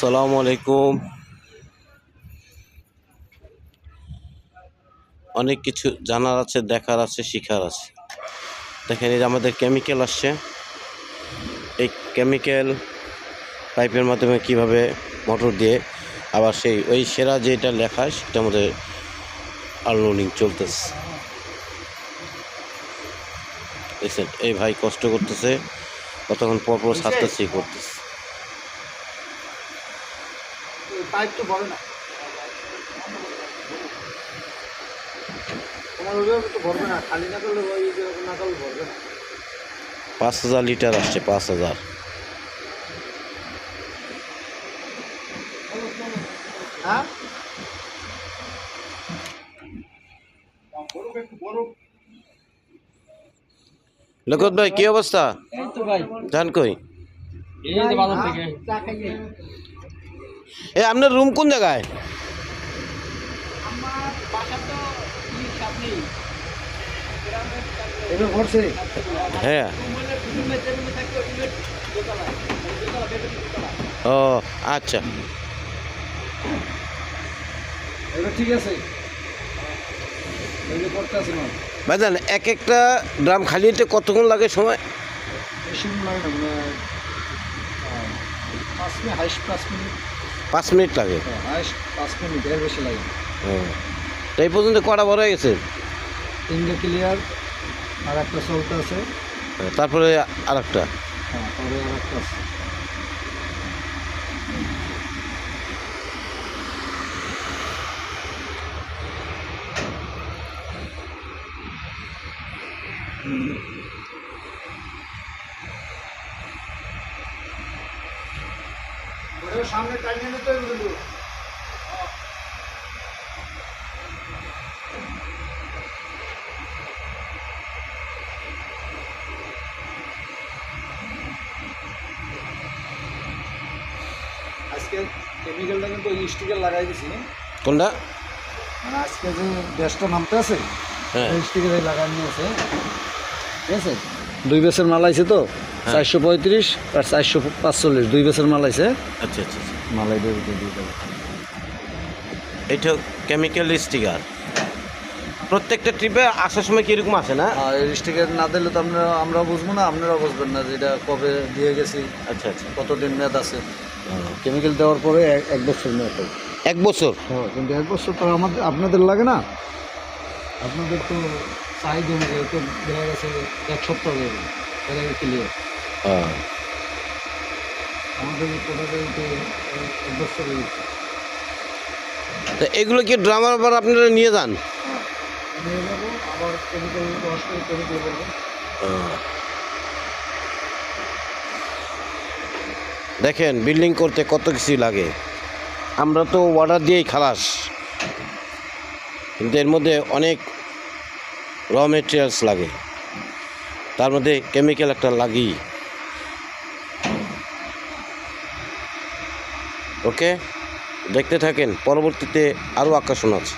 সালামু আলাইকুম। অনেক কিছু জানার আছে দেখার আছে শিখার আছে। দেখেন এই যে আমাদের কেমিক্যাল আসছে। এই কেমিক্যাল পাইপের মাধ্যমে কীভাবে মোটর দিয়ে আবার সেই ওই সেরা যেটা লেখা সেটা আমাদের আনলোডিং চলতেছে। দেখছেন এই ভাই কষ্ট করতেছে। কতক্ষণ পরপর পর ছাড়তেছে করতেছে। পাইপ তো ভরে না। তোমার ওইভাবে তো ভরবে না খালি না করলে ওই যেরকম না করলে ভরবে না। পাঁচ হাজার লিটার আসছে পাঁচ হাজার। হ্যাঁ? লোকত ভাই কি অবস্থা? এই জান কই? এ আপনার রুম কোন জায়গায়? হ্যাঁ। ও আচ্ছা। ঠিক আছে। ভাইজান এক একটা ড্রাম খালি হতে কতক্ষণ লাগে সময়? বেশি লাগে না মানে পাঁচ মিনিট হাইস পাঁচ মিনিট। পাঁচ মিনিট লাগে। পাঁচ মিনিট এর বেশি লাগে ও তো এই পর্যন্ত কটা বড় হয়ে গেছে? তিনটে ক্লিয়ার আর একটা চলতে আছে। তারপরে আর একটা হ্যাঁ পরে আর একটা আছে। সামনে টাইম তো এগুলো আজকে কেমিক্যালটা কিন্তু ওই স্টিকার লাগাই দিছি। কোনটা? মানে আজকে যে গ্যাসটা নামতে আছে হ্যাঁ। স্টিকারে লাগাই নিয়েছে ঠিক আছে? দুই বেসের মাল আইছে তো? চারশো পঁয়ত্রিশ আর চারশো পাঁচচল্লিশ দুই বেসের মাল আইছে আচ্ছা আচ্ছা আচ্ছা। মালাই এটা কেমিক্যাল স্টিকার প্রত্যেকটা ট্রিপে আসার সময় কীরকম আসে না? এই স্টিকার না দিলে তো আমরা আমরাও বুঝব না আপনারাও বুঝবেন না যে এটা কবে দিয়ে গেছি আচ্ছা আচ্ছা। কতদিন মেয়াদ আছে। কেমিক্যাল দেওয়ার পরে এক- বছর মেয়াদ হয় এক বছর? হ্যাঁ কিন্তু এক বছর তো আমাদের আপনাদের লাগে না? আপনাদের তো চাহিদা অনুযায়ী তো দেখা গেছে এক সপ্তাহ হয়ে গেল ক্লিয়ার হ্যাঁ। তো এগুলো কি ড্রামার আবার আপনারা নিয়ে যান? দেখেন বিল্ডিং করতে কত কিছু লাগে। আমরা তো অর্ডার দিয়েই খালাস। কিন্তু এর মধ্যে অনেক র মেটেরিয়ালস লাগে। তার মধ্যে কেমিক্যাল একটা লাগেই। ওকে? দেখতে থাকেন। পরবর্তীতে আরও আকর্ষণ আছে